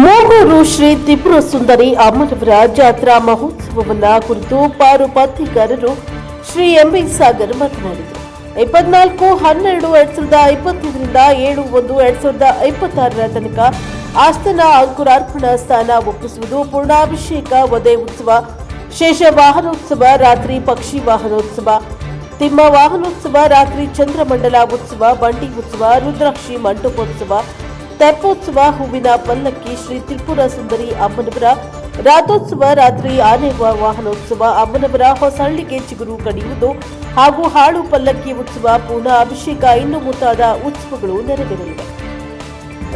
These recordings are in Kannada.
ಮೂಗೂರು ಶ್ರೀ ತ್ರಿಪುರ ಸುಂದರಿ ಅಮ್ಮನವರ ಜಾತ್ರಾ ಮಹೋತ್ಸವವನ್ನ ಕುರಿತು ಪಾರು ಪತ್ರಿಕಾರರು ಶ್ರೀ ಎಂಬಿ ಸಾಗರ್ ಮಾತನಾಡಿದರು. ಇಪ್ಪತ್ನಾಲ್ಕು, ಹನ್ನೆರಡು, ಎರಡ್ ಸಾವಿರದ ಇಪ್ಪತ್ತೈದರಿಂದ ಏಳು, ಒಂದು, ಎರಡ್ ಸಾವಿರದ ಇಪ್ಪತ್ತಾರರ ತನಕ ಆಸ್ಥಾನ ಅಂಕುರಾರ್ಪಣಾ ಸ್ಥಾನ ಒಪ್ಪಿಸುವುದು ಪೂರ್ಣಾಭಿಷೇಕ ವಧೆ ಉತ್ಸವ, ಶೇಷ ವಾಹನೋತ್ಸವ, ರಾತ್ರಿ ಪಕ್ಷಿ ವಾಹನೋತ್ಸವ, ತಿಮ್ಮ ವಾಹನೋತ್ಸವ, ರಾತ್ರಿ ಚಂದ್ರಮಂಡಲ ಉತ್ಸವ, ಬಂಡಿ ಉತ್ಸವ, ರುದ್ರಾಕ್ಷಿ ಮಂಟಪೋತ್ಸವ ತೆಪ್ಪೋತ್ಸವ ಹೂವಿನ ಪಲ್ಲಕ್ಕಿ ಶ್ರೀ ತ್ರಿಪುರ ಸುಂದರಿ ಅಮ್ಮನವರ. ರಾಥೋತ್ಸವ ರಾತ್ರಿ ಆನೆ ವಾಹನೋತ್ಸವ ಅಮ್ಮನವರ ಹೊಸಳ್ಳಿಗೆ ಚಿಗುರು ಕಡಿಯುವುದು ಹಾಗೂ ಹಾಳು ಪಲ್ಲಕ್ಕಿ ಉತ್ಸವ ಪೂರ್ಣ ಅಭಿಷೇಕ ಇನ್ನು ಮುಂತಾದ ಉತ್ಸವಗಳು ನೆರವೇರಲಿವೆ.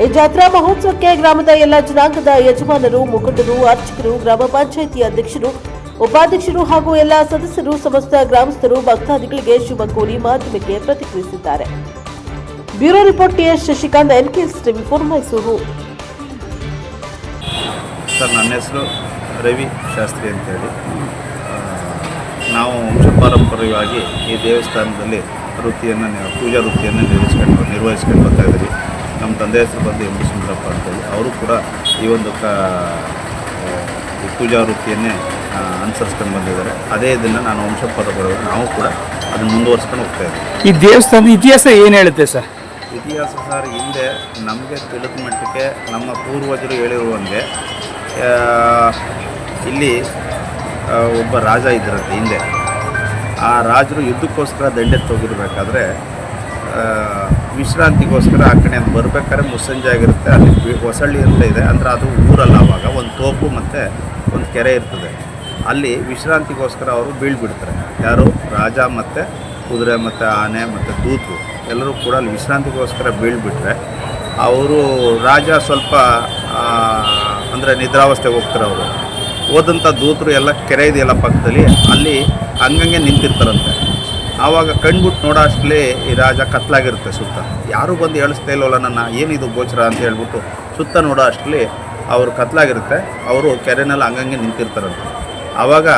ಈ ಜಾತ್ರಾ ಮಹೋತ್ಸವಕ್ಕೆ ಗ್ರಾಮದ ಎಲ್ಲ ಜನಾಂಗದ ಯಜಮಾನರು, ಮುಖಂಡರು, ಅರ್ಚಕರು, ಗ್ರಾಮ ಪಂಚಾಯಿತಿ ಅಧ್ಯಕ್ಷರು, ಉಪಾಧ್ಯಕ್ಷರು ಹಾಗೂ ಎಲ್ಲ ಸದಸ್ಯರು, ಸಮಸ್ತ ಗ್ರಾಮಸ್ಥರು, ಭಕ್ತಾದಿಗಳಿಗೆ ಶುಭ ಕೋರಿ ಮಾಧ್ಯಮಕ್ಕೆ ಪ್ರತಿಕ್ರಿಯಿಸಿದ್ದಾರೆ. Bureau report TS Shashikanth NKS TV four Mysuru. Sir ನನ್ನ ಹೆಸರು ರವಿ ಶಾಸ್ತ್ರಿ ಅಂತೇಳಿ. ಹೇಳಿ ನಾವು ವಂಶಪಾರಂಪರ್ಯವಾಗಿ ಈ ದೇವಸ್ಥಾನದಲ್ಲಿ ವೃತ್ತಿಯನ್ನು ಪೂಜಾ ವೃತ್ತಿಯನ್ನು ನಿರ್ವಹಿಸ್ಕೊಂಡು ನಿರ್ವಹಿಸ್ಕೊಂಡು ಬರ್ತಾ ಇದ್ದೀವಿ. ನಮ್ಮ ತಂದೆ ಹೆಸರು ಬಂದು ಎಂ ಸುಂದರಪ್ಪ ಅಂತೇಳಿ. ಅವರು ಕೂಡ ಈ ಒಂದು ಕ ಪೂಜಾ ವೃತ್ತಿಯನ್ನೇ ಅನುಸರಿಸ್ಕೊಂಡು ಬಂದಿದ್ದಾರೆ. ಅದೇ ಇದನ್ನು ನಾನು ವಂಶಪಾರಂಪರ್ಯ ನಾವು ಕೂಡ ಅದನ್ನು ಮುಂದುವರ್ಸ್ಕೊಂಡು ಹೋಗ್ತಾ ಇದ್ದೀವಿ. ಈ ದೇವಸ್ಥಾನದ ಇತಿಹಾಸ ಏನು ಹೇಳುತ್ತೆ ಸರ್? ಇತಿಹಾಸ ಸರ್ ಹಿಂದೆ ನಮಗೆ ತಿಳಿದ ಮಟ್ಟಕ್ಕೆ ನಮ್ಮ ಪೂರ್ವಜರು ಹೇಳಿರುವಂತೆ ಇಲ್ಲಿ ಒಬ್ಬ ರಾಜ ಇದ್ದಿರುತ್ತೆ ಹಿಂದೆ. ಆ ರಾಜರು ಯುದ್ಧಕ್ಕೋಸ್ಕರ ದಂಡೆತ್ತು ತೋಗಿರಬೇಕಾದ್ರೆ ಆ, ವಿಶ್ರಾಂತಿಗೋಸ್ಕರ ಆ ಕಡೆ ಬರ್ಬೇಕಾದ್ರೆ ಮುಸ್ಸಂಜೆ ಆಗಿರುತ್ತೆ. ಅಲ್ಲಿ ಹೊಸಳ್ಳಿ ಅಂತ ಇದೆ. ಅಂದರೆ ಅದು ಊರಲ್ಲ ಆವಾಗ ಒಂದು ತೋಪು ಮತ್ತು ಒಂದು ಕೆರೆ ಇರ್ತದೆ. ಅಲ್ಲಿ ವಿಶ್ರಾಂತಿಗೋಸ್ಕರ ಅವರು ಬೀಳ್ಬಿಡ್ತಾರೆ. ಯಾರು? ರಾಜ ಮತ್ತು ಕುದುರೆ ಮತ್ತು ಆನೆ ಮತ್ತು ದೂತರು. ಎಲ್ಲರೂ ಕೂಡ ಅಲ್ಲಿ ವಿಶ್ರಾಂತಿಗೋಸ್ಕರ ಬೀಳ್ಬಿಟ್ರೆ, ಅವರು ರಾಜ ಸ್ವಲ್ಪ ಅಂದರೆ ನಿದ್ರಾವಸ್ಥೆಗೆ ಹೋಗ್ತಾರೆ ಅವರು ಹೋದಂಥ ದೂತರು ಎಲ್ಲ ಕೆರೆ ಇದೆಯಲ್ಲ ಪಕ್ಕದಲ್ಲಿ, ಅಲ್ಲಿ ಹಂಗಂಗೆ ನಿಂತಿರ್ತಾರಂತೆ. ಆವಾಗ ಕಣ್ಬಿಟ್ಟು ನೋಡೋ ಅಷ್ಟಲೇ ಈ ರಾಜ ಕತ್ಲಾಗಿರುತ್ತೆ ಸುತ್ತ. ಯಾರೂ ಬಂದು ಹೇಳಿಸ್ತಾ ಇಲ್ಲವಲ್ಲ ನನ್ನ, ಏನಿದು ಗೋಚರ ಅಂತ ಹೇಳ್ಬಿಟ್ಟು ಸುತ್ತ ನೋಡೋ ಅಷ್ಟಲಿ ಅವರು ಕತ್ಲಾಗಿರುತ್ತೆ. ಅವರು ಕೆರೆನಲ್ಲಿ ಹಂಗಂಗೆ ನಿಂತಿರ್ತಾರಂತೆ. ಆವಾಗ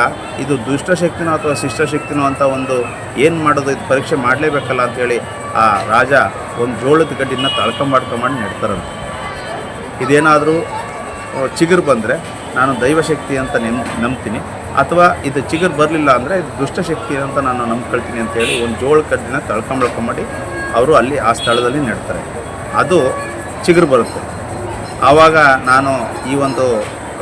ಇದು ದುಷ್ಟಶಕ್ತಿನೋ ಅಥವಾ ಶಿಷ್ಟಶಕ್ತಿನೋ ಅಂತ ಒಂದು ಏನು ಮಾಡೋದು, ಇದು ಪರೀಕ್ಷೆ ಮಾಡಲೇಬೇಕಲ್ಲ ಅಂಥೇಳಿ ಆ ರಾಜ ಒಂದು ಜೋಳದ ಗಡ್ಡಿನ ತಳ್ಕೊಂಬಾಡ್ಕೊಂಬಂಡು ನೆಡ್ತಾರಂತೆ. ಇದೇನಾದರೂ ಚಿಗುರು ಬಂದರೆ ನಾನು ದೈವಶಕ್ತಿ ಅಂತ ನೆನ್, ನಂಬ್ತೀನಿ. ಅಥವಾ ಇದು ಚಿಗುರು ಬರಲಿಲ್ಲ ಅಂದರೆ ಇದು ದುಷ್ಟಶಕ್ತಿ ಅಂತ ನಾನು ನಂಬ್ಕೊಳ್ತೀನಿ ಅಂತೇಳಿ ಒಂದು ಜೋಳ ಕಡ್ಡಿನ ತಳ್ಕೊಂಬಳ್ಕೊಂಬಡಿ ಅವರು ಅಲ್ಲಿ ಆ ಸ್ಥಳದಲ್ಲಿ ನೆಡ್ತಾರೆ. ಅದು ಚಿಗುರು ಬರುತ್ತೆ. ಆವಾಗ ನಾನು ಈ ಒಂದು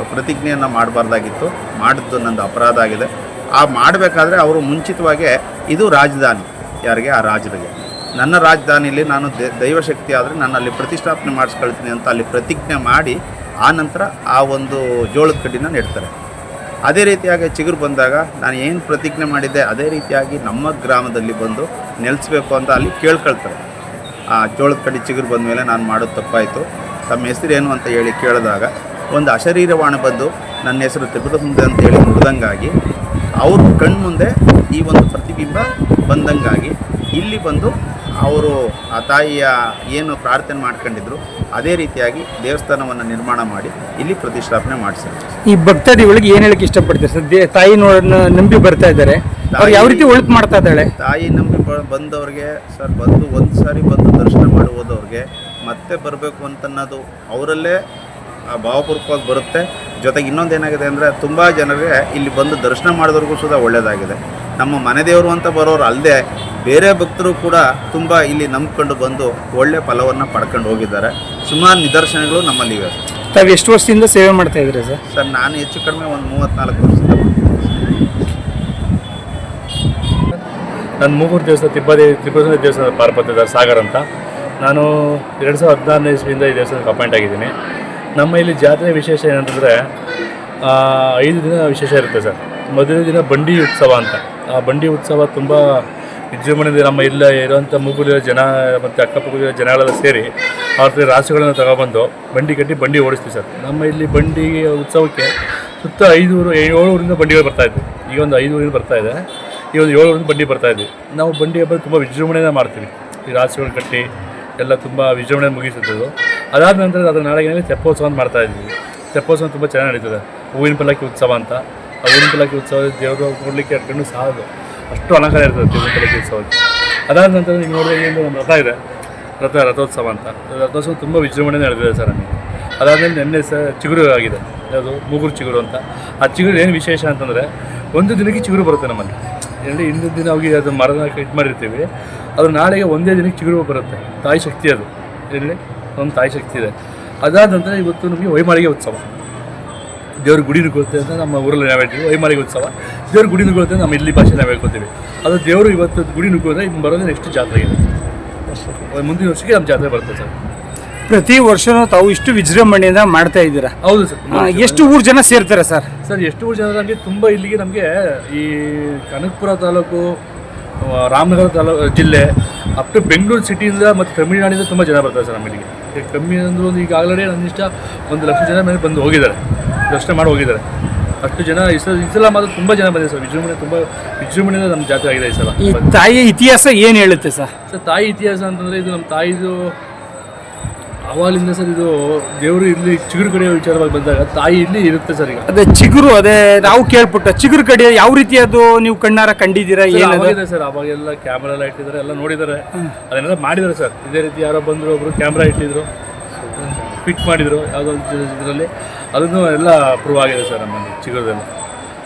ಪ್ರತಿಜ್ಞೆಯನ್ನು ಮಾಡಬಾರ್ದಾಗಿತ್ತು. ಮಾಡಿದ್ದು ನಂದು ಅಪರಾಧ ಆಗಿದೆ. ಆ ಮಾಡಬೇಕಾದ್ರೆ ಅವರು ಮುಂಚಿತವಾಗಿ ಇದು ರಾಜಧಾನಿ. ಯಾರಿಗೆ? ಆ ರಾಜರಿಗೆ ನನ್ನ ರಾಜಧಾನಿಯಲ್ಲಿ ನಾನು ದೈವಶಕ್ತಿ ಆದರೆ ನಾನು ಅಲ್ಲಿ ಪ್ರತಿಷ್ಠಾಪನೆ ಮಾಡಿಸ್ಕೊಳ್ತೀನಿ ಅಂತ ಅಲ್ಲಿ ಪ್ರತಿಜ್ಞೆ ಮಾಡಿ ಆ ನಂತರ ಆ ಒಂದು ಜೋಳದ ಕಡ್ಡಿನ ನೆಡ್ತಾರೆ. ಅದೇ ರೀತಿಯಾಗಿ ಚಿಗುರು ಬಂದಾಗ ನಾನು ಏನು ಪ್ರತಿಜ್ಞೆ ಮಾಡಿದ್ದೆ, ಅದೇ ರೀತಿಯಾಗಿ ನಮ್ಮ ಗ್ರಾಮದಲ್ಲಿ ಬಂದು ನೆಲೆಸಬೇಕು ಅಂತ ಅಲ್ಲಿ ಕೇಳ್ಕೊಳ್ತಾರೆ. ಆ ಜೋಳದ ಕಡ್ಡಿ ಚಿಗುರು ಬಂದ ಮೇಲೆ ನಾನು ಮಾಡೋದು ತಪ್ಪಾಯಿತು. ತಮ್ಮ ಹೆಸರೇನು ಅಂತ ಹೇಳಿ ಕೇಳಿದಾಗ ಒಂದು ಅಶರೀರವಾಣ ಬಂದು ನನ್ನ ಹೆಸರು ತ್ರಿಪುರ ಸುಂದರ ಅಂತ ಹೇಳಿ ನುಡ್ದಂಗಾಗಿ ಅವ್ರ ಕಣ್ಮುಂದೆ ಈ ಒಂದು ಪ್ರತಿಬಿಂಬ ಬಂದಂಗಾಗಿ ಇಲ್ಲಿ ಬಂದು ಅವರು ಆ ತಾಯಿಯ ಏನು ಪ್ರಾರ್ಥನೆ ಮಾಡ್ಕೊಂಡಿದ್ರು ಅದೇ ರೀತಿಯಾಗಿ ದೇವಸ್ಥಾನವನ್ನು ನಿರ್ಮಾಣ ಮಾಡಿ ಇಲ್ಲಿ ಪ್ರತಿಷ್ಠಾಪನೆ ಮಾಡಿಸಿದ್ರು. ಈ ಭಕ್ತಾದಿಗಳಿಗೆ ಏನು ಹೇಳಕ್ಕೆ ಇಷ್ಟಪಡ್ತೀರಿ? ಸರ್ ದೇ ತಾಯಿ ನಂಬಿ ಬರ್ತಾ ಇದ್ದಾರೆ. ಅವ್ರು ಯಾವ ರೀತಿ ಒಳಕ್ ಮಾಡ್ತಾ ಇದ್ದಾಳೆ? ತಾಯಿ ನಂಬಿ ಬ- ಬಂದವ್ರಿಗೆ ಸರ್ ಬಂದು ಒಂದು ಸಾರಿ ಬಂದು ದರ್ಶನ ಮಾಡುವುದವ್ರಿಗೆ ಹೋದವ್ರಿಗೆ ಮತ್ತೆ ಬರಬೇಕು ಅಂತನ್ನೋದು ಅವರಲ್ಲೇ ಭಾವಪೂರ್ವಕವಾಗಿ ಬರುತ್ತೆ. ಜೊತೆಗೆ ಇನ್ನೊಂದು ಏನಾಗಿದೆ ಅಂದರೆ ತುಂಬ ಜನರಿಗೆ ಇಲ್ಲಿ ಬಂದು ದರ್ಶನ ಮಾಡಿದವ್ರಿಗೂ ಸುದ ಒಳ್ಳೆಯದಾಗಿದೆ ನಮ್ಮ ಮನೆ ದೇವರು ಅಂತ ಬರೋರು ಅಲ್ಲದೆ ಬೇರೆ ಭಕ್ತರು ಕೂಡ ತುಂಬ ಇಲ್ಲಿ ನಂಬ್ಕೊಂಡು ಬಂದು ಒಳ್ಳೆ ಫಲವನ್ನು ಪಡ್ಕೊಂಡು ಹೋಗಿದ್ದಾರೆ. ಸುಮಾರು ನಿದರ್ಶನಗಳು ನಮ್ಮಲ್ಲಿ ಇವೆ. ತಾವು ಎಷ್ಟು ವರ್ಷದಿಂದ ಸೇವೆ ಮಾಡ್ತಾ ಇದ್ರಿ ಸರ್? ಸರ್ ನಾನು ಹೆಚ್ಚು ಕಡಿಮೆ ಒಂದು ಮೂವತ್ತ್ನಾಲ್ಕು ವರ್ಷದಿಂದ ನಾನು ಮೂಗೂರು ದೇವಸ್ಥಾನ ತಿಬ್ಬದೇವಿ ತ್ರಿಪುರ ದೇವಸ್ಥಾನ ಪಾರ್ಪತ್ಯದ ಸಾಗರ್ ಅಂತ. ನಾನು ಎರಡು ಸಾವಿರದ ಹದಿನಾರನೇ ಇಸ್ವಿಯಿಂದ ಈ ದೇವಸ್ಥಾನಕ್ಕೆ ಅಪಾಯಿಂಟ್ ಆಗಿದ್ದೀನಿ. ನಮ್ಮ ಇಲ್ಲಿ ಜಾತ್ರೆ ವಿಶೇಷ ಏನಂತಂದರೆ ಐದು ದಿನ ವಿಶೇಷ ಇರುತ್ತೆ ಸರ್. ಮೊದಲನೇ ದಿನ ಬಂಡಿ ಉತ್ಸವ ಅಂತ. ಆ ಬಂಡಿ ಉತ್ಸವ ತುಂಬ ವಿಜೃಂಭಣೆಯಿಂದ ನಮ್ಮ ಇಲ್ಲ ಇರುವಂಥ ಮೂಗುಲಿರೋ ಜನ ಮತ್ತು ಅಕ್ಕಪಕ್ಕದ ಜನಗಳೆಲ್ಲ ಸೇರಿ ಅವ್ರ ರಾಸುಗಳನ್ನು ತಗೊಬಂದು ಬಂಡಿ ಕಟ್ಟಿ ಬಂಡಿ ಓಡಿಸ್ತೀವಿ ಸರ್. ನಮ್ಮ ಇಲ್ಲಿ ಬಂಡಿ ಉತ್ಸವಕ್ಕೆ ಸುತ್ತ ಐದೂರು ಏಳೂರಿಂದ ಬಂಡಿಗಳು ಬರ್ತಾ ಇದ್ವಿ. ಈಗ ಒಂದು ಐದೂರಿಂದ ಬರ್ತಾ ಇದೆ. ಈ ಒಂದು ಏಳೂರಿಂದ ಬಂಡಿ ಬರ್ತಾಯಿದ್ವಿ ನಾವು ಬಂಡಿ ಹಬ್ಬ ತುಂಬ ವಿಜೃಂಭಣೆಯಿಂದ ಮಾಡ್ತೀವಿ. ಈ ರಾಸುಗಳು ಕಟ್ಟಿ ಎಲ್ಲ ತುಂಬ ವಿಜೃಂಭಣೆ ಮುಗಿಸಿದ್ದು. ಅದಾದ ನಂತರ ಅದರ ನಾಳೆಗೆ ತೆಪ್ಪೋತ್ಸವ ಅಂತ ಮಾಡ್ತಾ ಇದ್ವಿ. ತೆಪ್ಪೋತ್ಸವ ತುಂಬ ಚೆನ್ನಾಗಿ ನಡೀತದೆ. ಹೂವಿನ ಪಲ್ಲಕ್ಕಿ ಉತ್ಸವ ಅಂತ. ಆ ಹೂವಿನ ಪಲ್ಲಕ್ಕಿ ಉತ್ಸವ ದೇವರು ನೋಡಲಿಕ್ಕೆ ಕಣ್ಣು ಸಾಲದು. ಅಷ್ಟು ಅಲಂಕಾರ ಇರ್ತದೆ ಹೂವಿನ ಪಲ್ಲಕ್ಕಿ ಉತ್ಸವಕ್ಕೆ. ಅದಾದ ನಂತರ ನೀವು ನೋಡಿದ್ರೆ ಒಂದು ರಥ ಇದೆ. ರಥ, ರಥೋತ್ಸವ ಅಂತ. ರಥೋತ್ಸವ ತುಂಬ ವಿಜೃಂಭಣೆ ನಡೆದಿದೆ ಸರ್ ನಮಗೆ. ಅದಾದಮೇಲೆ ನೆನ್ನೆ ಸಹ ಚಿಗುರು ಆಗಿದೆ. ಯಾವುದು? ಮೂಗುರು ಚಿಗುರು ಅಂತ. ಆ ಚಿಗುರು ಏನು ವಿಶೇಷ ಅಂತಂದರೆ ಒಂದು ದಿನಕ್ಕೆ ಚಿಗುರು ಬರುತ್ತೆ ನಮ್ಮಲ್ಲಿ. ಏನಂದರೆ ಹಿಂದಿನ ದಿನ ಹೋಗಿ ಅದು ಮರದ ಇಟ್ಟು ಮಾಡಿರ್ತೀವಿ. ಅದು ನಾಳೆಗೆ ಒಂದೇ ದಿನಕ್ಕೆ ಚಿಗುರು ಬರುತ್ತೆ. ತಾಯಿ ಶಕ್ತಿ ಅದು. ಎಲ್ಲಿ ಒಂದು ತಾಯಿ ಶಕ್ತಿ ಇದೆ. ಅದಾದ ನಂತರ ಇವತ್ತು ನಮಗೆ ವೈಮಾಳಿಗೆ ಉತ್ಸವ. ದೇವ್ರ ಗುಡಿ ನುಗ್ಗುತ್ತೆ ಅಂತ ನಮ್ಮ ಊರಲ್ಲಿ ನಾವು ಹೇಳ್ತೀವಿ. ವೈಮಾರಿಗೆ ಉತ್ಸವ. ದೇವ್ರ ಗುಡಿ ನುಗ್ಗುತ್ತೆ ನಮ್ಮ ಇಲ್ಲಿ ಭಾಷೆ ನಾವು ಹೇಳ್ಕೊತೀವಿ. ಅದು ದೇವರು ಇವತ್ತು ಗುಡಿ ನುಗ್ಗೋದ್ರೆ ಇನ್ನು ಬರೋದೇ ನೆಕ್ಸ್ಟ್ ಜಾತ್ರೆ ಇದೆ. ಮುಂದಿನ ವರ್ಷಕ್ಕೆ ನಮ್ಮ ಜಾತ್ರೆ ಬರುತ್ತೆ ಸರ್. ಪ್ರತಿ ವರ್ಷನೂ ತಾವು ಇಷ್ಟು ವಿಜೃಂಭಣೆಯಿಂದ ಮಾಡ್ತಾ ಇದ್ದೀರಾ? ಹೌದು ಸರ್. ಎಷ್ಟು ಊರು ಜನ ಸೇರ್ತಾರೆ ಸರ್? ಸರ್ ಎಷ್ಟು ಜನ ನಮಗೆ ತುಂಬ ಇಲ್ಲಿಗೆ ನಮಗೆ ಈ ಕನಕಪುರ ತಾಲೂಕು ರಾಮನಗರ ತಾಲೂಕು ಜಿಲ್ಲೆ ಅಪ್ ಟು ಬೆಂಗಳೂರು ಸಿಟಿಯಿಂದ ಮತ್ತು ತಮಿಳುನಾಡಿಂದ ತುಂಬ ಜನ ಬರ್ತಾರೆ ಸರ್ ನಮ್ಮ ಇಲ್ಲಿಗೆ ಕಮ್ಮಿ ಅಂದ್ರೆ ಒಂದು ಈಗ ನನ್ನ ನನ್ನಿಷ್ಟ ಒಂದು ಲಕ್ಷ ಜನ ಮೇಲೆ ಬಂದು ಹೋಗಿದ್ದಾರೆ. ದರ್ಶನ ಮಾಡಿ ಹೋಗಿದ್ದಾರೆ. ಅಷ್ಟು ಜನ ಈ ಸಲ ಈ ಸಲ ಮಾತ್ರ ತುಂಬ ಜನ ಬಂದಿದೆ ಸರ್. ವಿಜೃಂಭಣೆ ತುಂಬ ವಿಜೃಂಭಣೆಯಿಂದ ನಮ್ಮ ಜಾತ್ರೆ ಆಗಿದೆ ಈ ಸಲ. ತಾಯಿ ತಾಯಿಯ ಇತಿಹಾಸ ಏನು ಹೇಳುತ್ತೆ ಸರ್? ಸರ್ ತಾಯಿ ಇತಿಹಾಸ ಅಂತಂದರೆ ಇದು ನಮ್ಮ ತಾಯಿದು ಆವಾಗಲಿಂದ ಸರ್ ಇದು ದೇವರು ಇಲ್ಲಿ ಚಿಗುರು ಕಡೆಯ ವಿಚಾರವಾಗಿ ಬಂದಾಗ ತಾಯಿ ಇಲ್ಲಿ ಇರುತ್ತೆ ಸರ್ ಈಗ. ಅದೇ ಚಿಗುರು ಅದೇ ನಾವು ಕೇಳ್ಬಿಟ್ಟ ಚಿಗುರು ಕಡೆ ಯಾವ ರೀತಿ ಅದು ನೀವು ಕಣ್ಣಾರ ಕಂಡಿದ್ದೀರಾ ಸರ್, ಸರ್ ಅವಾಗೆಲ್ಲ ಕ್ಯಾಮ್ರಾ ಎಲ್ಲ ಇಟ್ಟಿದ್ದಾರೆ ಎಲ್ಲ ನೋಡಿದ್ದಾರೆ. ಅದನ್ನೆಲ್ಲ ಮಾಡಿದ್ದಾರೆ ಸರ್. ಇದೇ ರೀತಿ ಯಾರೋ ಬಂದರು ಒಬ್ರು ಕ್ಯಾಮ್ರಾ ಇಟ್ಟಿದ್ರು. ಫಿಟ್ ಮಾಡಿದ್ರು ಯಾವುದೋ ಒಂದು ಇದರಲ್ಲಿ. ಅದನ್ನು ಎಲ್ಲ ಪ್ರೂವ್ ಆಗಿದೆ ಸರ್ ನಮ್ಮಲ್ಲಿ ಚಿಗುರದಲ್ಲಿ.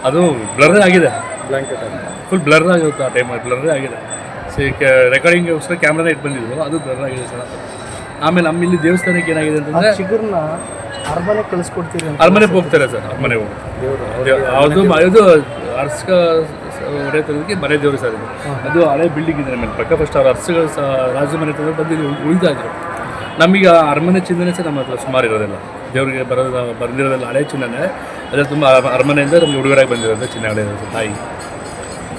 ಅದು ಬ್ಲರ್ ಆಗಿದೆ. ಬ್ಲಾಂಕೆಟ್ ಫುಲ್ ಬ್ಲರ್ ಆಗಿರುತ್ತೆ ಆ ಟೈಮಲ್ಲಿ ಬ್ಲರ್ ಆಗಿದೆ. ಸಿ ರೆಕಾರ್ಡಿಂಗ್ಗೋಸ್ಕರ ಕ್ಯಾಮ್ರಾನ ಇಟ್ಟು ಬಂದಿದ್ರು ಅದು ಬ್ಲರ್ ಆಗಿದೆ ಸರ್. ಆಮೇಲೆ ನಮ್ಮ ಇಲ್ಲಿ ದೇವಸ್ಥಾನಕ್ಕೆ ಏನಾಗಿದೆ ಅಂತಂದ್ರೆ ಚಿಗುರ್ನ ಅರಮನೆ ಕಳಿಸ್ಕೊಡ್ತೀರಿ ಅರಮನೆಗೆ ಹೋಗ್ತಾರೆ ಸರ್ ಅರಮನೆ ಹೋಗ್ತಾರೆ ಅದು ಅರ್ಸ್ಕ ತರೋದಕ್ಕೆ ಮನೆ ದೇವರು ಸರ್ ಇದು. ಅದು ಹಳೆ ಬಿಲ್ಡಿಂಗ್ ಇದೆ ನಮ್ಮ ಪಕ್ಕ ಫಸ್ಟ್ ಅವ್ರ ಅರ್ಸಗಳು ಸಹ ರಾಜ ಮನೆ ತಂದ್ರೆ ಬಂದು ಇಲ್ಲಿ ಉಳಿತಾ ಇದ್ರು ನಮಗೆ ಆ ಅರಮನೆ ಚಿಂತನೆ ಸರ್ ನಮ್ಮ ಹತ್ರ ಸುಮಾರು ಇರೋದಿಲ್ಲ. ದೇವರಿಗೆ ಬರೋದು ಬಂದಿರೋದಿಲ್ಲ ಹಳೆ ಚಿನ್ನನೆ. ಅದೇ ತುಂಬ ಅರಮನೆಯಿಂದ ನಮಗೆ ಹುಡುಗರಾಗಿ ಬಂದಿರೋದು ಚಿನ್ನಗಳಿರೋದು ತಾಯಿ.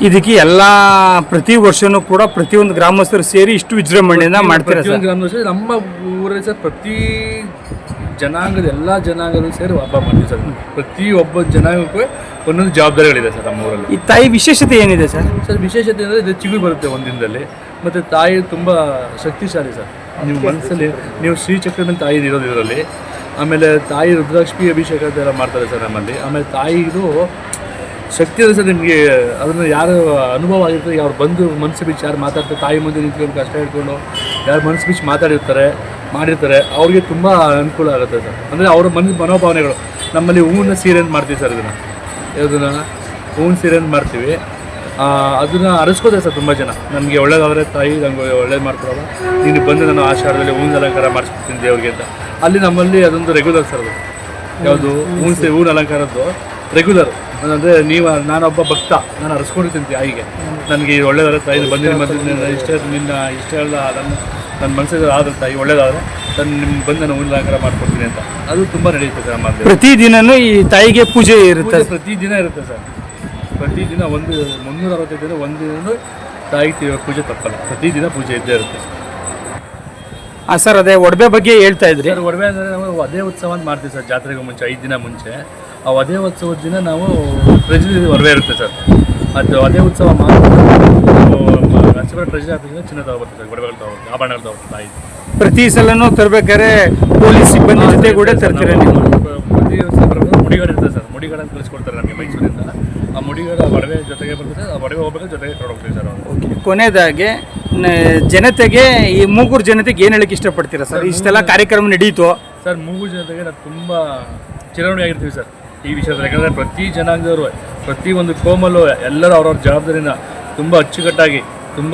ಇದಕ್ಕೆ ಎಲ್ಲ ಪ್ರತಿ ವರ್ಷನೂ ಕೂಡ ಪ್ರತಿಯೊಂದು ಗ್ರಾಮಸ್ಥರು ಸೇರಿ ಇಷ್ಟು ವಿಜೃಂಭಣೆಯಿಂದ ಮಾಡ್ತಾರೆ ಪ್ರತಿಯೊಂದು ನಮ್ಮ ಊರಲ್ಲಿ ಸರ್ ಪ್ರತಿ ಜನಾಂಗದ ಎಲ್ಲ ಜನಾಂಗದ ಸೇರಿ ಹಬ್ಬ ಮಾಡ್ತೀವಿ ಸರ್. ಪ್ರತಿ ಒಬ್ಬ ಜನಾಂಗಕ್ಕೂ ಒಂದೊಂದು ಜವಾಬ್ದಾರಿಗಳಿದೆ ಸರ್ ನಮ್ಮ ಊರಲ್ಲಿ. ಈ ತಾಯಿ ವಿಶೇಷತೆ ಏನಿದೆ ಸರ್? ಸರ್ ವಿಶೇಷತೆ ಅಂದರೆ ಇದು ಚಿಗುರು ಬರುತ್ತೆ ಒಂದಿನದಲ್ಲಿ. ದಿನದಲ್ಲಿ ಮತ್ತು ತಾಯಿ ತುಂಬ ಶಕ್ತಿಶಾಲಿ ಸರ್. ನೀವು ಮನಸ್ಸಲ್ಲಿ ನೀವು ಶ್ರೀಚಕ್ರನ ತಾಯಿ ಇರೋದು ಇದರಲ್ಲಿ. ಆಮೇಲೆ ತಾಯಿ ರುದ್ರಾಕ್ಷಿ ಅಭಿಷೇಕ ಅಂತ ಎಲ್ಲ ಮಾಡ್ತಾರೆ ಸರ್ ನಮ್ಮಲ್ಲಿ. ಆಮೇಲೆ ತಾಯಿದು ಶಕ್ತಿ ಅದು ಸರ್ ನಿಮಗೆ. ಅದನ್ನು ಯಾರು ಅನುಭವ ಆಗಿರ್ತದೆ ಅವ್ರು ಬಂದು ಮನಸ್ಸು ಬಿಚ್ಚಿ ಯಾರು ಮಾತಾಡ್ತಾರೆ, ತಾಯಿ ಮುಂದೆ ನಿಂತ್ಕೊಂಡು ಕಷ್ಟ ಹೇಳ್ಕೊಂಡು ಯಾರು ಮನಸ್ಸು ಬಿಚ್ಚಿ ಮಾತಾಡಿರ್ತಾರೆ, ಮಾಡಿರ್ತಾರೆ, ಅವ್ರಿಗೆ ತುಂಬ ಅನುಕೂಲ ಆಗುತ್ತೆ ಸರ್. ಅಂದರೆ ಅವರ ಮನ ಮನೋಭಾವನೆಗಳು. ನಮ್ಮಲ್ಲಿ ಹೂವಿನ ಸೀರೆಯನ್ನು ಮಾಡ್ತೀವಿ ಸರ್ ಇದನ್ನು. ಯಾವುದನ್ನು? ಹೂವಿನ ಸೀರೆಯನ್ನು ಮಾಡ್ತೀವಿ. ಅದನ್ನು ಅರಸ್ಕೋತಾರೆ ಸರ್ ತುಂಬ ಜನ. ನನಗೆ ಒಳ್ಳೇದಾದರೆ ತಾಯಿ ನನಗೆ ಒಳ್ಳೇದು ಮಾಡ್ತಾರಲ್ಲ ನೀನು ಬಂದು ನಾನು ಆಷಾಢದಲ್ಲಿ ಹೂವಿನ ಅಲಂಕಾರ ಮಾಡಿಸ್ಕೊಡ್ತೀನಿ ದೇವ್ರಿಗೆ ಅಂತ. ಅಲ್ಲಿ ನಮ್ಮಲ್ಲಿ ಅದೊಂದು ರೆಗ್ಯುಲರ್ ಸರ್ ಅದು. ಯಾವುದು? ಹೂವಿನ ಹೂವಿನ ಅಲಂಕಾರದ್ದು. ರೆಗ್ಯುಲರ್ ಅಂದರೆ ನೀವು ನಾನೊಬ್ಬ ಭಕ್ತ ನಾನು ಅರಸ್ಕೊಂಡಿರ್ತೀನಿ ತಾಯಿಗೆ ನನಗೆ ಒಳ್ಳೇದಾದ್ರೆ ತಾಯಿ ಬಂದಿನಿ ಬಂದಿದ್ದೀನಿ ಇಷ್ಟ ನಿನ್ನ ಇಷ್ಟ ಎಲ್ಲ ನನ್ನ ನನ್ನ ಮನಸ್ಸಿಗೆ ಆದ್ರೆ ತಾಯಿ ಒಳ್ಳೆಯದಾದ್ರೆ ನಾನು ನಿಮ್ಗೆ ಬಂದು ನಾನು ಹೂವಿನ ಮಾಡ್ಕೊಡ್ತೀನಿ ಅಂತ. ಅದು ತುಂಬ ನಡೆಯುತ್ತೆ ಸರ್ ನಮ್ಮ ಪ್ರತಿ ಪ್ರತಿದಿನನೂ ಈ ತಾಯಿಗೆ ಪೂಜೆ ಇರುತ್ತೆ ಪ್ರತಿದಿನ ಇರುತ್ತೆ ಸರ್. ಪ್ರತಿದಿನ ಒಂದು ಮುನ್ನೂರ ಅರವತ್ತೈದು ದಿನ ಒಂದು ದಿನ ತಾಯಿ ಪೂಜೆ ತಪ್ಪಲ್ಲ. ಪ್ರತಿದಿನ ಪೂಜೆ ಇದ್ದೇ ಇರುತ್ತೆ ಹಾಂ ಸರ್ ಅದೇ ಒಡವೆ ಬಗ್ಗೆ ಹೇಳ್ತಾ ಇದ್ರಿ. ಒಡವೆ ಅಂದರೆ ನಾವು ಅದೇ ಉತ್ಸವ ಅಂತ ಮಾಡ್ತೀವಿ ಸರ್ ಜಾತ್ರೆಗೂ ಮುಂಚೆ ಐದು ದಿನ ಮುಂಚೆ. ಆ ವಧೆ ಉತ್ಸವದ ದಿನ ನಾವು ಟ್ರೆಜರಿ ಒಡವೆ ಇರುತ್ತೆ ಸರ್. ಅದು ವಧೆ ಉತ್ಸವ ಮಾಡಿ ನರಸೀಪುರ ಟ್ರೆಜರಿ ಆಫೀಸಿಂದ ಚಿನ್ನ ತಗೋಬರ್ತದೆ ಸರ್ ಗೊಡವೆಗಳು ಆಭರಣಗಳು ತಗೋಬರ್ತದೆ ತಾಯಿ. ಪ್ರತಿ ಸಲನೂ ತರಬೇಕಾದ್ರೆ ಪೊಲೀಸ್ ಸಿಬ್ಬಂದಿ ಜೊತೆ ಕೂಡ ತರ್ತೀರಾ ನೀವು ಪ್ರತಿ ವರ್ಷ ಬರ್ಬೇಕು ಮುಡಿಗಾಡು ಇರ್ತದೆ ಸರ್. ಮುಡಿಗಳನ್ನು ಕಳಿಸ್ಕೊಡ್ತಾರೆ ನಮಗೆ ಮೈಸೂರಿಂದ. ಆ ಮುಡಿಗಾಡು ಆ ಒಡವೆ ಜೊತೆಗೆ ಬರ್ತದೆ ಆ ಒಡವೆ ಹೋಗ್ಬೇಕು ಜೊತೆಗೆ ಕರ್ಕೊಂಡು ಸರ್ ಓಕೆ ಕೊನೆಯದಾಗಿ ಜನತೆಗೆ ಈ ಮೂಗೂರು ಜನತೆಗೆ ಏನು ಹೇಳಕ್ಕೆ ಇಷ್ಟಪಡ್ತೀರಾ ಸರ್? ಇಷ್ಟೆಲ್ಲ ಕಾರ್ಯಕ್ರಮ ನಡೀತು. ಸರ್ ಮೂಗು ಜನತೆಗೆ ನಾವು ತುಂಬ ಚಿರವಣಿ ಆಗಿರ್ತೀವಿ ಸರ್. ಈ ವಿಷಯದಲ್ಲಿ ಯಾಕಂದರೆ ಪ್ರತಿ ಜನಾಂಗದವರು ಪ್ರತಿ ಒಂದು ಕೋಮಲ್ಲೂ ಎಲ್ಲರೂ ಅವ್ರವ್ರ ಜವಾಬ್ದಾರಿನ ತುಂಬ ಅಚ್ಚುಕಟ್ಟಾಗಿ ತುಂಬ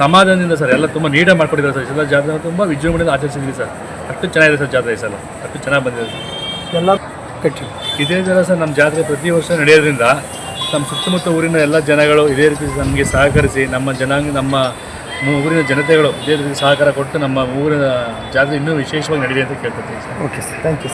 ಸಮಾಧಾನದಿಂದ ಸರ್ ಎಲ್ಲ ತುಂಬ ನೀಟಾಗಿ ಮಾಡ್ಕೊಟ್ಟಿದ್ದಾರೆ ಸರ್. ಎಲ್ಲ ಜಾತ್ರೆ ತುಂಬ ವಿಜೃಂಭಣೆಯಿಂದ ಆಚರಿಸಿದ್ವಿ ಸರ್. ಅಷ್ಟು ಚೆನ್ನಾಗಿದೆ ಸರ್ ಜಾತ್ರೆ ಈ ಸಲ. ಅಷ್ಟು ಚೆನ್ನಾಗಿ ಬಂದಿದೆ ಸರ್. ಎಲ್ಲ ಕಟ್ಟಿ. ಇದೇ ಥರ ಸರ್ ನಮ್ಮ ಜಾತ್ರೆ ಪ್ರತಿ ವರ್ಷ ನಡೆಯೋದ್ರಿಂದ ನಮ್ಮ ಸುತ್ತಮುತ್ತ ಊರಿನ ಎಲ್ಲ ಜನಗಳು ಇದೇ ರೀತಿ ನಮಗೆ ಸಹಕರಿಸಿ ನಮ್ಮ ಜನಾಂಗ ನಮ್ಮ ಊರಿನ ಜನತೆಗಳು ಇದೇ ರೀತಿ ಸಹಕಾರ ಕೊಟ್ಟು ನಮ್ಮ ಊರಿನ ಜಾತ್ರೆ ಇನ್ನೂ ವಿಶೇಷವಾಗಿ ನಡೆಯಲಿ ಅಂತ ಕೇಳ್ಕೊತೀವಿ sir. Okay sir thank you